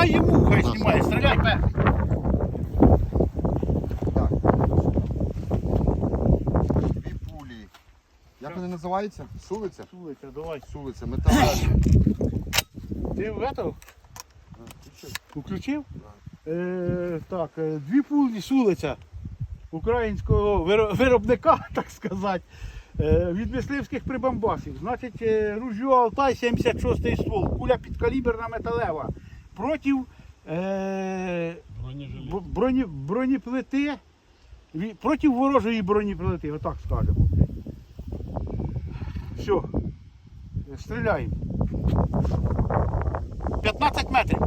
Дай йому, хай знімає, стріляй. Так. Дві пулі. Як вони називаються? Сулиця? Сулиця, давай. Сулиця, металеві. Ти в этого? Включив? Е, так, е, дві пулі сулиця українського виро- виробника, так сказати, е, від мисливських прибамбасів. Значить, е, ружьо Алтай 76 ствол, куля підкаліберна металева. Проти е, броні, бронеплити, проти ворожої бронеплити, отак скажемо. Все. Стріляємо. 15 метрів.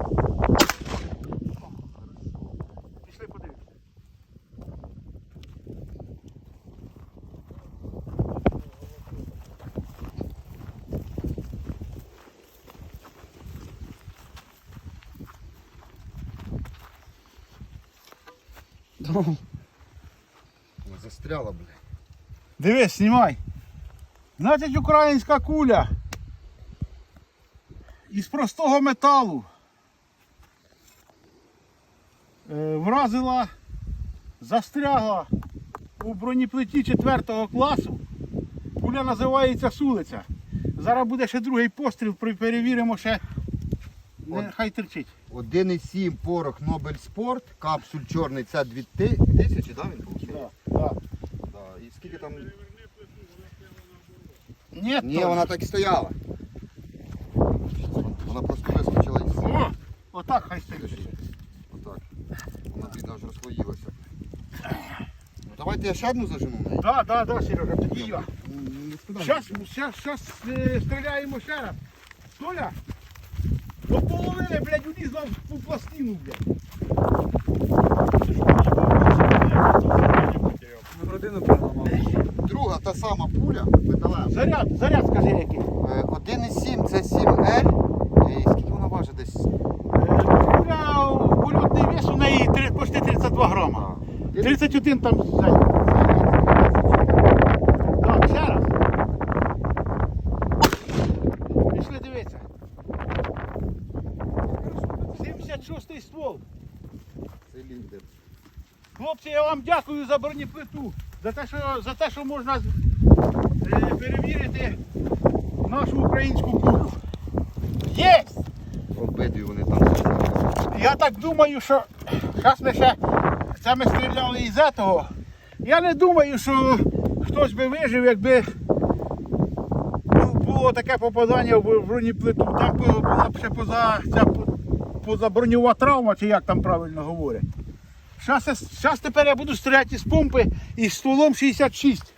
Застряла, бля. Дивись, знімай. Значить, українська куля із простого металу е, вразила, застрягла у бронеплиті 4 класу. Куля називається Сулиця. Зараз буде ще другий постріл, перевіримо ще. От. Нехай терчить. 1,7 порох Нобель Спорт, капсуль чорний, це 2000, да, він був? Да, да. Да. І скільки там. Ні, Ні, вона так і стояла. Вона просто вискочила і все. О, отак хай стоїть. Отак. Вона бідна аж розслоїлася. Ну давайте я ще одну зажену в неї. Так, так, так, Сережа, тоді я. М, не скидай. Зараз, зараз, зараз е, стріляємо ще раз. Толя, до половини, блядь, улізла в в пластину, блядь. Друга та сама пуля металева. Заряд, заряд, скажи який. Е, 1,7 це 7L. І скільки вона важить десь? Е, Куля, польотний вес у неї три- почти 32 грама. 31 там ззаді. Так, ще раз. Пішли дивитися. 76-й ствол. Циліндр. Хлопці, я вам дякую за бронеплиту, за те, що, за те, що можна е, перевірити нашу українську кухню. Є! Обидві вони там. Я так думаю, що зараз ми ще це ми стріляли із этого. Я не думаю, що хтось би вижив, якби бу- було таке попадання в бронеплиту. Там бу- була б ще поза, ця позаброньова травма, чи як там правильно говорять. Зараз, тепер я буду стріляти з помпи із стволом 66.